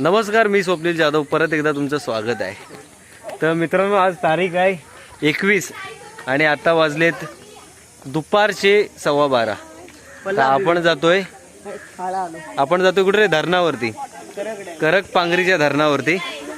नमस्कार मी स्वप्नील जाधव. परत एकदा तुमचं स्वागत आहे. तर मित्रांनो आज तारीख आहे एकवीस आणि आता वाजलेत दुपारचे सव्वा बारा. तर आपण जातोय आपण जातोय कुठे रे? धरणावरती. करक पांगरीच्या धरणावरती.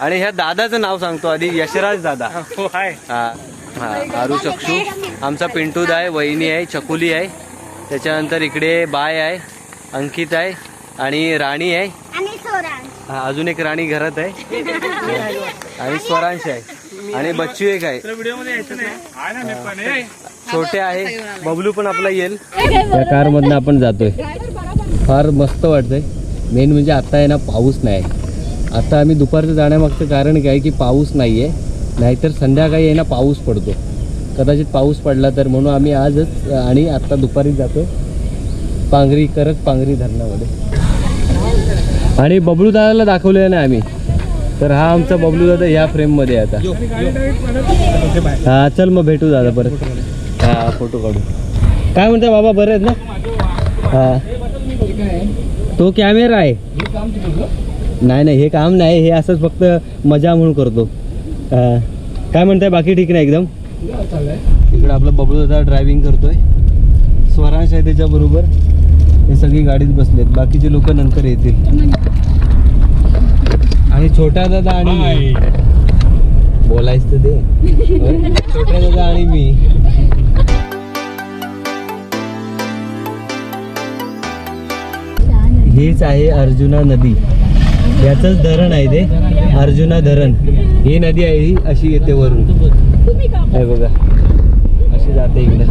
आणि ह्या दादाचं नाव सांगतो आधी यशराज दादा. हो हाय. हा आरू चक्षू आमचा पिंटूद आहे वहिनी आहे चकुली आहे. त्याच्यानंतर इकडे बाय आहे अंकित आहे आणि राणी आहे. अजून एक राणी घरात आहे. आणि स्वरांश आहे. आणि बच्चू एक आहे. छोटे आहे. बबलू पण आपला येईल. त्या कार मधनं आपण जातोय. फार मस्त वाटतंय. मेन म्हणजे आता आहे ना पाऊस नाही. आता आम्ही दुपारचं जाण्यामागचं कारण काय की पाऊस नाही आहे नाहीतर संध्याकाळी आहे ना पाऊस पडतो. कदाचित पाऊस पडला तर म्हणून आम्ही आजच आणि आत्ता दुपारी जातो पांगरी करत पांगरी धरणामध्ये. आणि बबलू दादाला दाखवलेलं ना आम्ही. तर हा आमचा बबलू दादा ह्या फ्रेममध्ये आहे आता. हा चल मग भेटू दादा परत. हा फोटो काढू. काय म्हणता बाबा बरे आहेत ना? हा. तो कॅमेरा आहे. नाही नाही हे काम नाही हे असंच फक्त मजा म्हणून करतो. हा. काय म्हणताय बाकी ठीक नाही एकदम? इकडं आपला बबलू दादा ड्रायव्हिंग करतोय. स्वरांश आहे त्याच्याबरोबर. हे सगळी गाडीत बसलेत. बाकीचे लोक नंतर येतील. आणि छोटा दादा आणि मी. बोलायचं तर दे. होय? छोटा दादा आणि मी. हीच आहे अर्जुना नदी. याचंच धरण आहे ते. अर्जुना धरण. ही नदी आहे ही अशी येते वरून. आहे बघा. अशी जाते इकडे.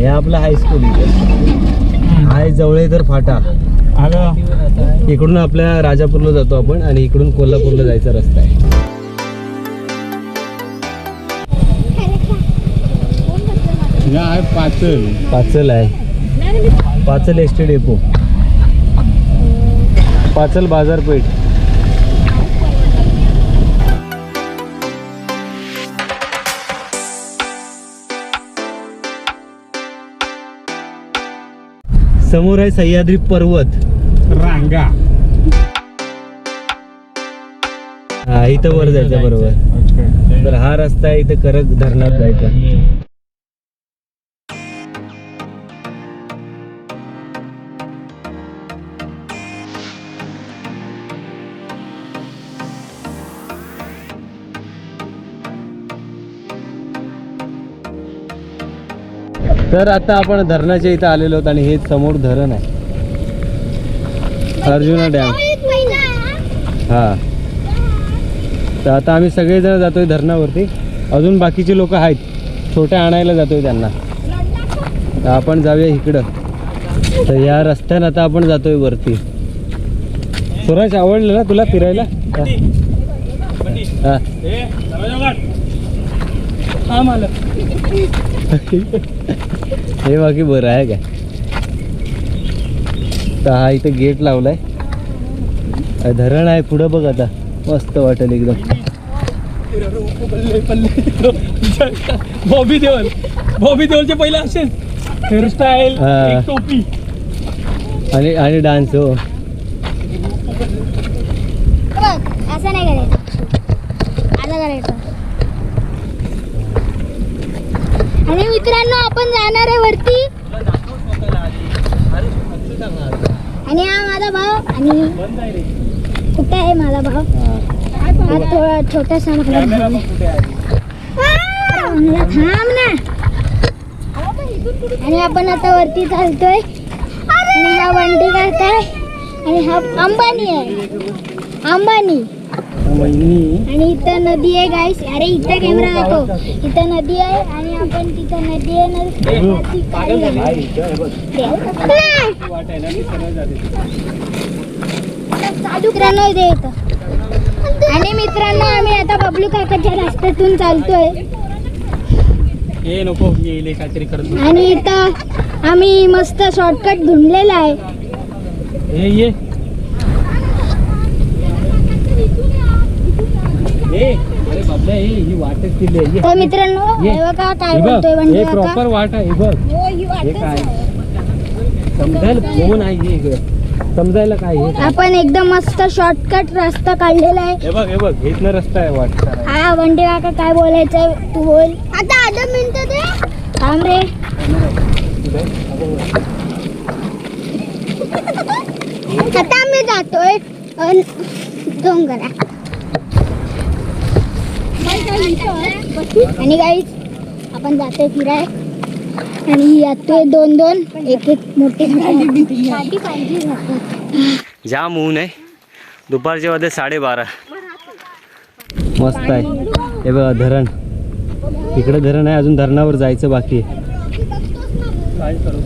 हे आपलं हायस्कूल इथे हाय जवळेतर फाटा. इकडून आपल्या राजापूरला जातो आपण आणि इकडून कोल्हापूरला जायचा रस्ता आहे. आहे पाचल. पाचल आहे. Pachal S T depot Pachal बाजारपेठ. समोर आहे सह्याद्री पर्वत. रांगा. हा इथं वर जायचं बरोबर. तर हा रस्ता आहे इथं करक धरणात जायचा. तर आता आपण धरणाच्या इथं आलेलो आहोत आणि हे समोर धरण आहे. अर्जुना डॅम. हा. तर आता आम्ही सगळेजण जातोय धरणावरती. अजून बाकीचे लोक आहेत. छोट्या आणायला जातोय त्यांना. तर आपण जाऊया इकडं. तर या रस्त्यानं आता आपण जातोय वरती. सुरेश आवडलं ना तुला फिरायला? हा. हा. बाकी बरं आहे काय तर हा इथं गेट लावलाय. धरण आहे पुढं बघ आता. मस्त वाटेल एकदम. बॉबी देवल बॉबी देवलचे पहिले असेल. हेअरस्टाईल हा. एक टोपी. आणि आणि डान्स हो बघ असं नाही करायचं असं करायचं आणि मित्रांनो आपण जाणार आहे वरती. आणि हा माझा भाव आणि कुठे आहे माझा भाव हा थोडा छोटासा म्हणलं थांब ना. आणि आपण आता वरती चालतोय. आणि हा वंडी करताय आणि हा अंबानी आहे. अंबानी. आणि इथं नदी आहे गाईस अरे इथं कॅमेरा दाखव. इथं नदी आहे आणि आपण तिथं नदी आहे मित्रांनो इथे येतं आणि मित्रांनो आम्ही आता बबलू काकाच्या रस्त्यातून चालतोय. नको आणि इथं आम्ही मस्त शॉर्टकट धुंडलेला आहे हे ये ए अरे बाबा हे वाटच दिली आहे. ये. तर मित्रांनो ये. हे बघा काय बघ, बोलतोय हे प्रॉपर वाट आहे बघ हो ही काय समजायला फोन आहे हे. समजायला काय? आपण एकदम मस्त शॉर्टकट रस्ता काढलेला आहे हे बघ हे बघ इथनं रस्ता आहे वाटत हा वंडे काका काय बोलायचंय तू बोल आता आधा मिनिट दे थांब रे आता आम्ही जातोय डोंगरा आणि काही आपण जातोय फिराय आणि येतोय दोन दोन एक एक मोठे जाम ऊन आहे दुपारचे वाजले साडेबारा. मस्त आहे. हे बघा धरण. इकडे धरण आहे अजून धरणावर जायचं बाकी आहे. काय करू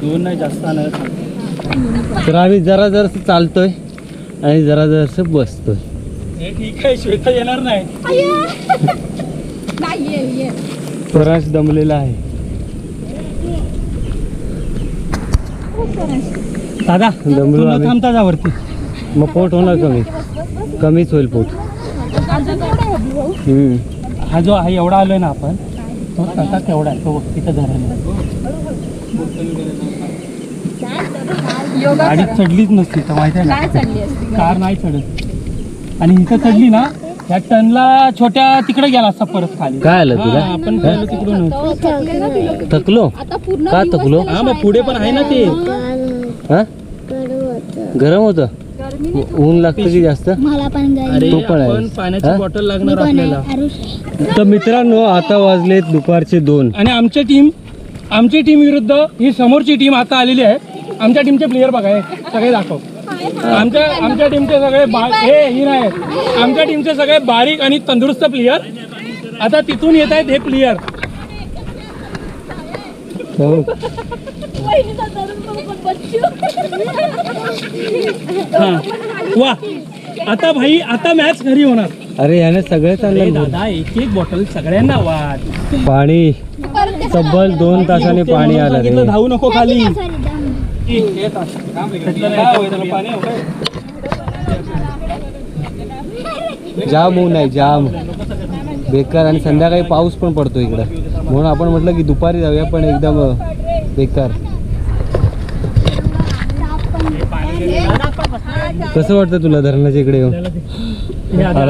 दोन नाही जास्त आणत तर आम्ही जरा जरासं चालतोय आणि जरा जरासं बसतोय. हे ठीक आहे श्वेता येणार नाही. स्वराज दमलेला आहे. दादा दमलो तू न आम्ही. थांबता जा वरती. मग पोट होणार कमी. कमीच होईल पोट. हम्म. हा जो आहे एवढा आलोय ना आपण तो तसा आहे तो तिथं धरण गाडी चढलीच नसती तर माहिती आहे ना. कार नाही चढत. आणि इथं चढली ना या टनला छोट्या तिकडे गेला असता परत खाली. काय आलं हा, तुला आपण गेलो तिकडून. थकलो? का थकलो? हा मग पुढे पण आहे ना ते. हा? गरम होतं? ऊन लागतं की जास्त? मला पण जायचं अरे तो पण आहे. आपण पाण्याची? बॉटल लागणार आपल्याला. तर मित्रांनो आता वाजलेत दुपारचे दोन. आणि आमच्या टीम आमची टीम विरुद्ध ही समोरची टीम आता आलेली आहे. आमच्या टीमचे प्लेयर बघा हे सगळे दाखव. आमच्या आमच्या टीमचे सगळे बा हे ही नाही. आमच्या टीमचे सगळे बारीक आणि तंदुरुस्त प्लेयर आता तिथून येत आहेत हे प्लेयर हो. हा वा. आता भाई आता मॅच घरी होणार. अरे याने सगळेच अरे आणलं दादा एक एक बॉटल सगळ्यांना वाट पाणी. तब्बल दोन तासाने पाणी आलं रे. धावू नको खाली. जाम होऊ नाही जाम. बेकार आणि संध्याकाळी पाऊस पण पडतो इकडं. म्हणून आपण म्हटलं की दुपारी जाऊया पण एकदम बेकार. कसं वाटतं तुला धरणाच्या इकडे येऊन?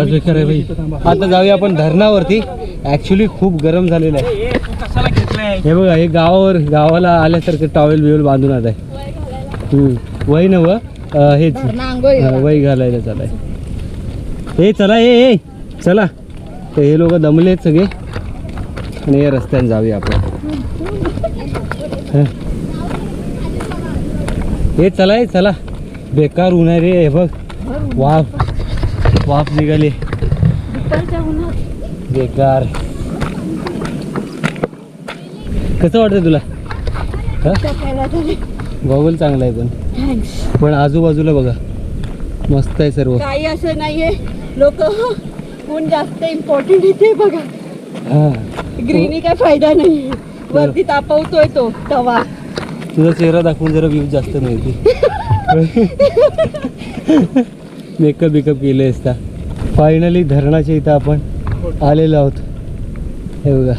बेकार आहे भाई आता जाऊया आपण धरणावरती. ऍक्च्युली खूप गरम झालेलं आहे. हे बघा हे गावावर गावाला आल्यासारखं टॉवेल बिवेल बांधून आलाय हम्म. वय नव हेच. हा, वय घालायला चालाय हे चला ए ए चला. तर हे लोक दमले आहेत सगळे. आणि या रस्त्याने जाऊया आपण. हं. हे चला हे चला. बेकार ऊन आहे रे हे बघ. वाफ. वाफ निघाली. बेकार. कसं वाटतं तुला? गॉगल चांगला आहे पण. पण आजूबाजूला बघा. मस्त आहे सर्व. काही असं नाहीये. लोक ऊन जास्त इम्पॉर्टंट इथे बघा. हा. ग्रीनी काय फायदा नाही. वरती तापवतोय तो तवा. तुझा चेहरा दाखवून जरा व्ह्यूज जास्त मिळते मेकअप बिकअप केले असता फायनली धरणाच्या इथं आपण आलेलो आहोत. हे बघा.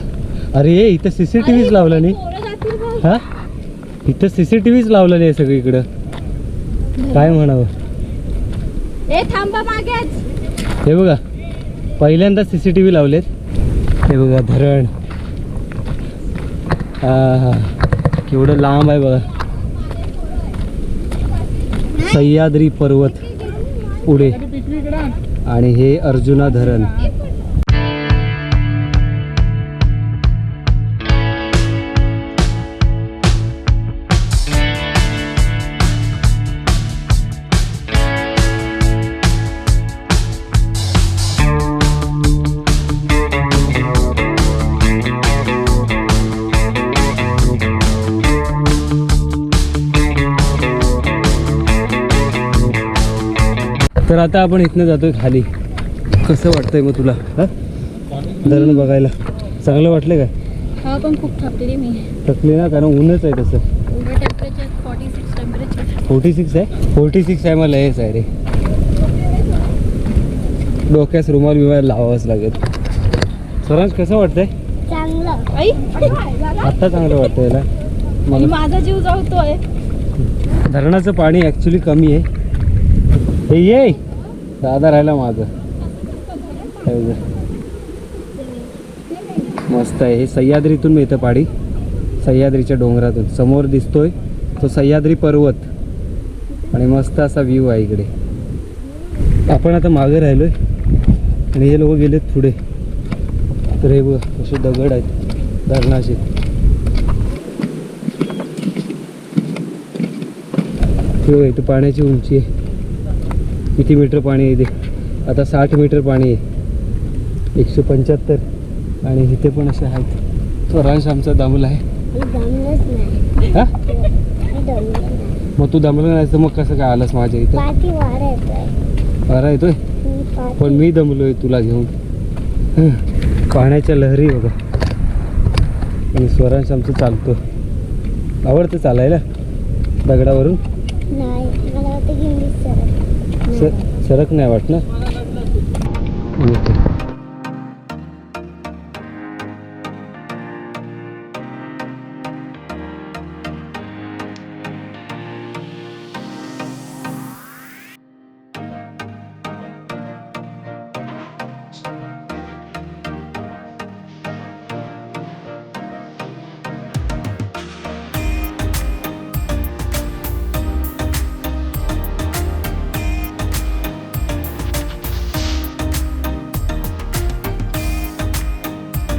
अरे इथं सी सी टी व्हीच लावला नाही? हा? इथं सी सी टी व्हीच लावलेली आहे सगळीकडं. काय म्हणावं? ए थांबा मागेच. हे बघा पहिल्यांदा सी सी टी व्ही लावलेत. हे बघा धरण. हा केवढं लांब आहे बघा. सह्याद्री पर्वत पुढे. आणि हे अर्जुना धरण. तर आता आपण इथनं जातोय खाली. कसं वाटतंय मग तुला? हा? धरण बघायला. चांगलं वाटलं काय? हा पण खूप थकली मी. थकली ना कारण ऊनच आहे तसं. Forty six temperature forty six आहे? फोर्टी सिक्स आहे मला हेच आहे रे. डोक्यास रुमाल बिमाल लावावंच लागेल. स्वराज कसं वाटतंय? चांगलं. आई? आत्ता चांगलं वाटतं याला मग माझा जीव जळतोय धरणाचं पाणी ॲक्च्युली कमी आहे. हे ये. दादा राहिला माझं. मस्त आहे. हे सह्याद्रीतून मिळतं पाडी. सह्याद्रीच्या डोंगरातून. समोर दिसतोय तो सह्याद्री पर्वत. आणि मस्त असा व्ह्यू आहे इकडे. आपण आता मागे राहिलोय. आणि हे लोक गेलेत पुढे. तर हे बघ असे दगड आहेत. धरणाचे. हे बघ, इथं पाण्याची उंची आहे. किती मीटर पाणी आहे इथे? आता साठ मीटर पाणी आहे. एकशे पंच्याहत्तर. आणि इथे पण असे आहेत. स्वरांश आमचा दमला आहे. हा? मग तू दमलं नाही तर मग कसं काय आलंस माझ्या इथं? वारा येतोय. पण मी दमलोय तुला घेऊन. पाण्याच्या लहरी बघा. आणि स्वरांश आमचं चालतो आवडतं चालायला? दगडावरून नाही मला वाटतं की मी सर स सरक नाही वाट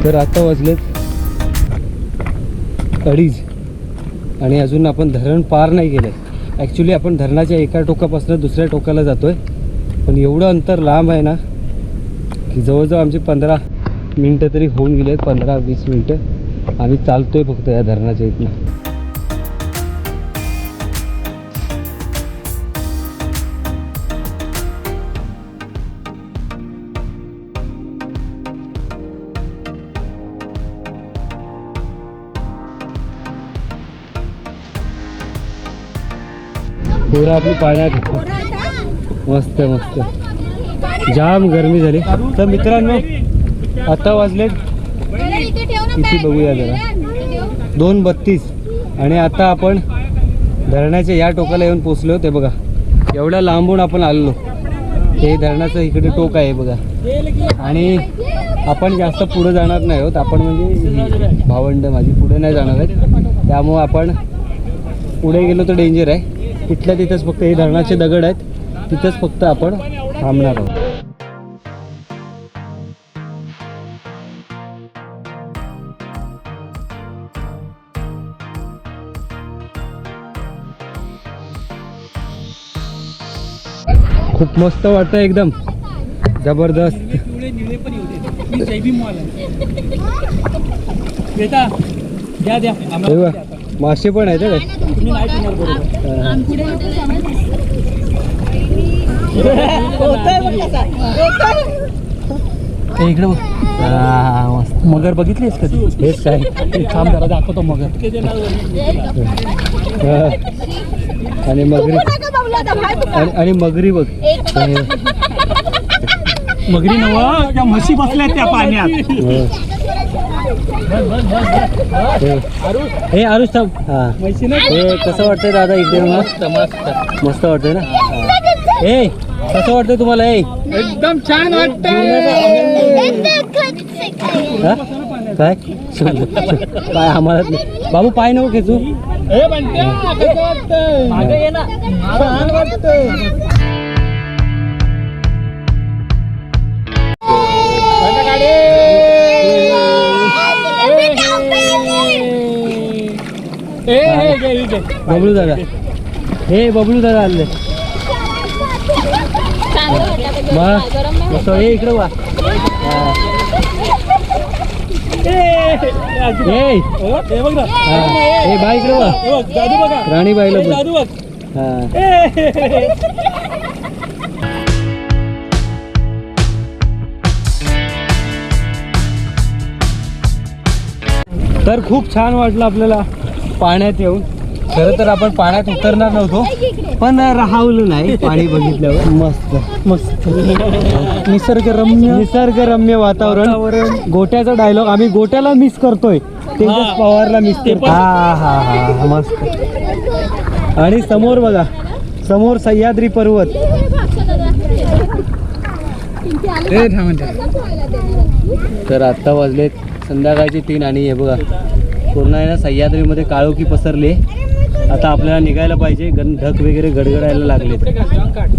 तर आता वाजलेत अडीच. आणि अजून आपण धरण पार नाही केलं आहे ॲक्च्युली आपण धरणाच्या एका टोकापासून दुसऱ्या टोकाला जातो आहे पण एवढं अंतर लांब आहे ना की जवळजवळ आमचे पंधरा मिनटं तरी होऊन गेले आहेत पंधरा वीस मिनटं. आम्ही आहे फक्त या धरणाच्या इथनं. पोरं आपली पाण्यात मस्त मस्त जाम गरमी झाली. तर मित्रांनो आता वाजले किती बघूया जरा. दोन बत्तीस. आणि आता आपण धरणाच्या या टोकाला येऊन पोचलो ते बघा. एवढ्या लांबून आपण आलेलो. हे धरणाचं इकडे टोक आहे बघा. आणि आपण जास्त पुढे जाणार नाही आहोत. आपण म्हणजे भावंड माझी पुढे नाही जाणार आहेत. त्यामुळं आपण पुढे गेलो तर डेंजर आहे. तिथल्या तिथंच फक्त हे धरणाचे दगड आहेत. तिथंच फक्त आपण थांबणार आहोत. खूप मस्त वाटतं एकदम. जबरदस्त. द्या द्या. मासे पण आहेत हे. काय इकडे मगर बघितलीस कधी? हेच काय थांब जरा दाखवतो मगर. आणि मगरी. आणि आणि मगरी बघ. हे, मगरी नवा? त्या म्हशी बसल्यात त्या पाण्यात. हे. आरुष थांब हा हे कसं वाटतंय दादा इकडे मस्त मस्त मस्त वाटतंय ना हा. ए कसं वाटतंय तुम्हाला ए एकदम छान हा? काय काय आम्हाला बाबू पाय नको खेचू हे बबलू दादा. हे बबलू दादा आले मस्त. हे इकडे वा. बाय इकडे वा. हे राणीबाईला तर खूप छान वाटलं आपल्याला पाण्यात येऊन. खरं तर आपण पाण्यात उतरणार नव्हतो पण राहावलं नाही पाणी बघितल्यावर. मस्त. मस्त. निसर्गरम्य निसर्गरम्य वातावरण. गोट्याचा डायलॉग आम्ही गोट्याला मिस करतोय. तेजस पवारला मिस हा हा हा मस्त. आणि समोर बघा समोर सह्याद्री पर्वत. तर आत्ता वाजलेत संध्याकाळचे तीन आणि हे बघा पूर्ण आहे ना सह्याद्रीमध्ये काळोखी पसरले आता आपल्याला निघायला पाहिजे. गण ढग वगैरे गडगडायला लागले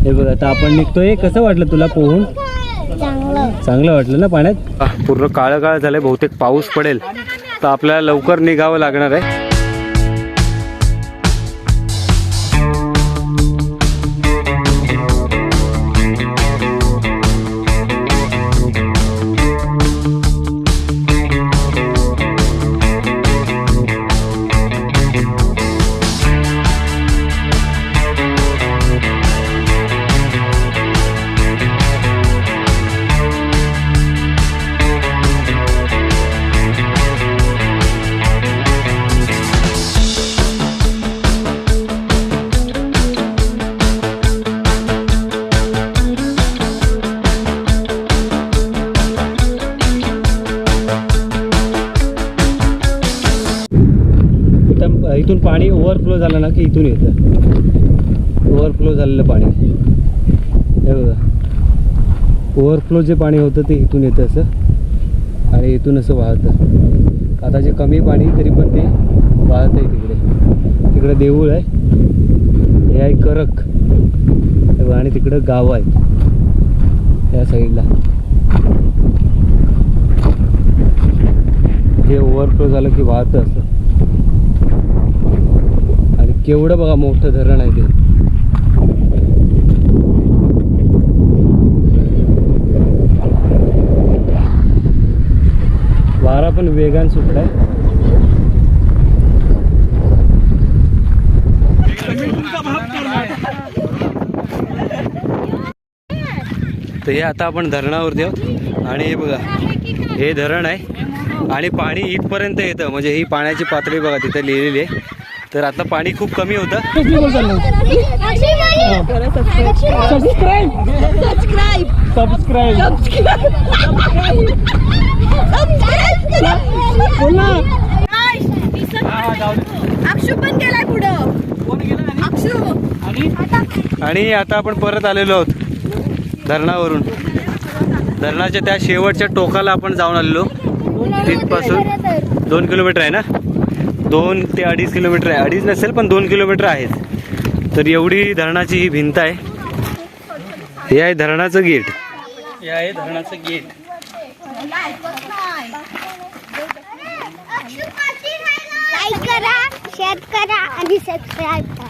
हे बघ आता आपण निघतोय. कसं वाटलं तुला पोहून? चांगलं वाटलं ना पाण्यात? पूर्ण काळं काळं झालंय. बहुतेक पाऊस पडेल. तर आपल्याला लवकर निघावं लागणार आहे. इथं इथून पाणी ओव्हरफ्लो झालं ना की इथून येतं. ओव्हरफ्लो झालेलं पाणी. हे बघा. ओव्हरफ्लो जे पाणी होतं ते इथून येतं असं. आणि इथून असं वाहतं. आता जे कमी पाणी तरी पण ते वाहत आहे तिकडे. तिकडे देऊळ आहे. हे आहे करक. आणि तिकडं गाव आहे त्या साईडला. हे ओव्हरफ्लो झालं की वाहतं असं. केवढं बघा मोठं धरण आहे ते. वारा पण वेगान सुटलाय. तर हे आता आपण धरणावरती आहोत. आणि हे बघा हे धरण आहे. आणि पाणी इथपर्यंत येतं. म्हणजे ही पाण्याची पातळी बघा तिथे लिहिलेली आहे. तर आता पाणी खूप कमी होतं. आणि? आता आपण परत आलेलो आहोत. धरणावरून. धरणाच्या त्या शेवटच्या टोकाला आपण जाऊन आलेलो. तिथपासून दोन किलोमीटर आहे ना? दोन ते अडीच किलोमीटर आहे. अडीच नसेल पण दोन किलोमीटर आहेत. तर एवढी धरणाची ही भिंत आहे. हे आहे धरणाचं गेट. हे आहे धरणाचं गेट. लाईक करा शेअर करा आणि सबस्क्राईब करा.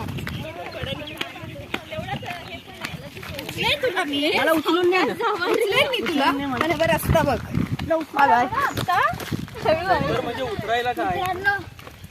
मला उचलून मी तुला. रस्ता बघ. म्हणजे उतरायला काय?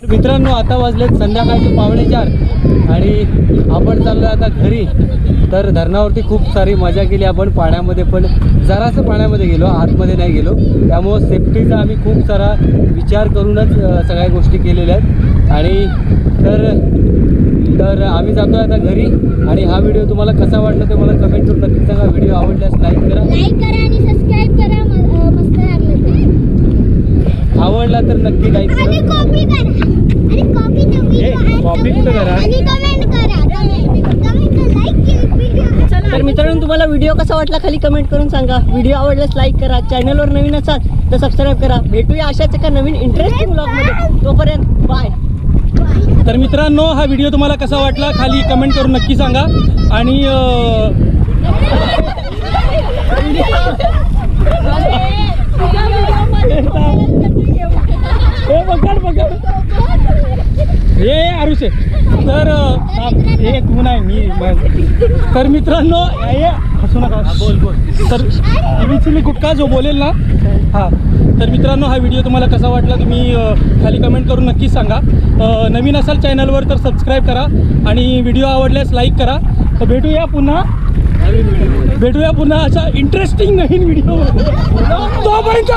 मित्रांनो आता वाजलेत संध्याकाळचे पावणे चार आणि आपण चाललो आता घरी. तर धरणावरती खूप सारी मजा केली आपण. पाण्यामध्ये पण जरासं पाण्यामध्ये गेलो आतमध्ये नाही गेलो. त्यामुळं सेफ्टीचा आम्ही खूप सारा विचार करूनच सगळ्या गोष्टी केलेल्या आहेत. आणि तर तर आम्ही जातो आता घरी. आणि हा व्हिडिओ तुम्हाला कसा वाटला ते मला कमेंट करून नक्की सांगा. व्हिडिओ आवडल्यास लाईक करा. लाईक करा आणि सबस्क्राईब करा म- अं, मस्त लागलं ते. आवडला तर नक्की लाईक कॉपी करा. आणि कॉपी ए, कॉपी कुठं करा? तर मित्रांनो तुम्हाला व्हिडिओ कसा वाटला खाली कमेंट करून सांगा. व्हिडिओ आवडल्यास लाईक करा. चॅनलवर नवीन असाल तर सबस्क्राईब करा. भेटूया अशाच एका नवीन इंटरेस्टिंग ब्लॉगमध्ये तोपर्यंत बाय तर मित्रांनो हा व्हिडिओ तुम्हाला कसा वाटला खाली कमेंट करून नक्की सांगा. आणि अं, ए बघा बघा हे आरुषे. तर. हे तू नाही मी म- तर मित्रांनो हे हसू नका. बोल बोल. तर इव्हिचिली गुटखा जो बोलेल ना हां तर मित्रांनो हा व्हिडिओ तुम्हाला कसा वाटला तुम्ही खाली कमेंट करून नक्कीच सांगा. नवीन असाल चॅनलवर तर सबस्क्राईब करा आणि व्हिडिओ आवडल्यास लाईक करा. तर भेटूया पुन्हा. भेटूया पुन्हा अशा इंटरेस्टिंग नवीन व्हिडिओ तोपर्यंत!